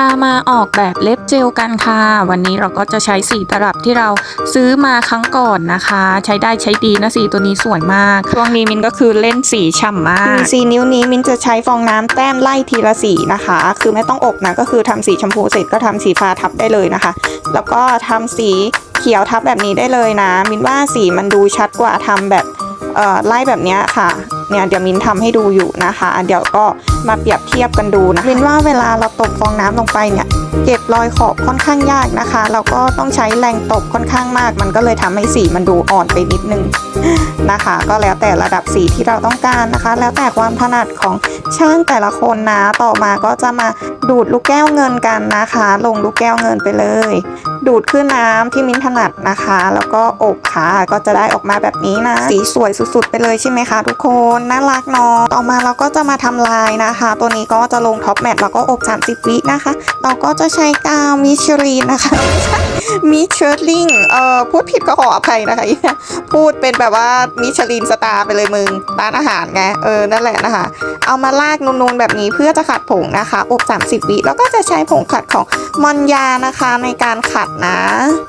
พามาออกแบบเล็บเจลกันค่ะ วันนี้เราก็จะใช้สีตลับที่เราซื้อมาครั้งก่อนนะคะ ใช้ได้ใช้ดีนะสีตัวนี้สวยมาก ช่วงนี้มินก็คือเล่นสีฉ่ำมากสีนิ้วนี้มินจะใช้ฟองน้ำแต้มไล่ทีละสีนะคะ คือไม่ต้องอบนะก็คือทำสีชมพูเสร็จก็ทำสีฟ้าทับได้เลยนะคะ แล้วก็ทำสีเขียวทับแบบนี้ได้เลยนะ มินว่าสีมันดูชัดกว่าทำแบบเอ่อไล่แบบเนี้ยค่ะ เนี่ยเดี๋ยวมินทำให้ดูอยู่นะคะ เดี๋ยวก็มาเปรียบเทียบกันดูนะมินว่าเวลาเราตบฟองน้ำลงไปเนี่ยเก็บรอยขอบค่อนข้างยากนะคะ เราก็ต้องใช้แรงตบค่อนข้างมาก มันก็เลยทำให้สีมันดูอ่อนไปนิดนึงนะคะ ก็แล้วแต่ระดับสีที่เราต้องการนะคะ แล้วแต่ความถนัดของช่างแต่ละคนนะต่อมาก็จะมาดูดลูกแก้วเงินกันนะคะ ลงลูกแก้วเงินไปเลย ดูดขึ้นน้ำที่มิ้นถนัดนะคะ แล้วก็อบค่ะก็จะได้ออกมาแบบนี้นะ สีสวยสุดๆ ไปเลยใช่ไหมคะทุกคนน่ารักเนาะต่อมาเราก็จะมาทำลายนะคะ ตัวนี้ก็จะลงท็อปแมทแล้วก็อบ 30 วินะคะ เราก็จะใช้กาวมิชลีนนะคะ มิชลิงเอ่อพูดผิดก็ขออภัยนะคะพูดเป็นแบบว่ามิชลินสตาร์ไปเลยมึงร้านอาหารไงเออนั่นแหละนะคะ เอามาลากนูนๆแบบนี้เพื่อจะขัดผงนะคะ อบ 30 วิแล้วก็จะใช้ผงขัดของมอนยานะคะในการขัดนะ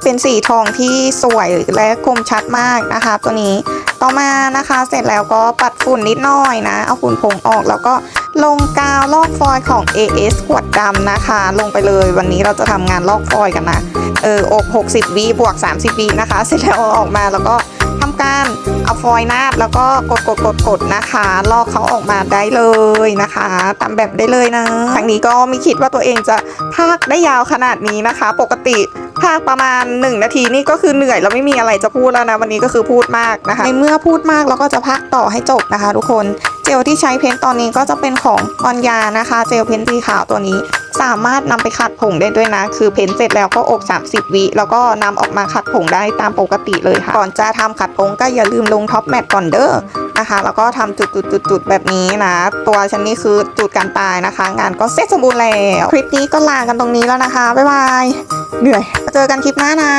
เป็นสีทองที่สวยและคมชัดมากนะคะ ตัวนี้ต่อมานะคะเสร็จแล้วก็ปัดฝุ่นนิดหน่อยนะ เอาฝุ่นผงออกแล้วก็ลงกาวลอกฟอยของ AS ขวดดำนะคะ ลงไปเลยวันนี้เราจะทำงานลอกฟอยกันนะ อออบ60วิบวก 30วินะคะ เสร็จแล้วออกมาแล้วก็ทำการเอาฟอยล์นาบแล้วก็กดกดกดกดนะคะ ลอกเขาออกมาได้เลยนะคะตามแบบได้เลยนะครั้งนี้ก็ไม่คิดว่าตัวเองจะพากได้ยาวขนาดนี้นะคะ ปกติพากประมาณ 1 นาทีนี่ก็คือเหนื่อยแล้วไม่มีอะไรจะพูดแล้วนะ วันนี้ก็คือพูดมากนะคะ ในเมื่อพูดมากเราก็จะพากต่อให้จบนะคะ ทุกคนเจลที่ใช้เพ้นท์ตอนนี้ก็จะเป็นของออนยานะคะ เจลเพ้นท์สีขาวตัวนี้ สามารถนำไปขัดผงได้ด้วยนะ คือเพ้นท์เสร็จแล้วก็อบ 30 วิแล้วก็นำออกมาขัดผงได้ตามปกติเลยค่ะ ก่อนจะทำขัดผงก็อย่าลืมลงท็อปแมทก่อนเด้อนะคะ แล้วก็ทำจุดๆๆๆแบบนี้นะ ตัวฉันนี่คือจุดการตายนะคะ งานก็เสร็จสมบูรณ์แล้ว คลิปนี้ก็ลากันตรงนี้แล้วนะคะบ๊ายบายเหนื่อยเจอกันคลิปหน้านะ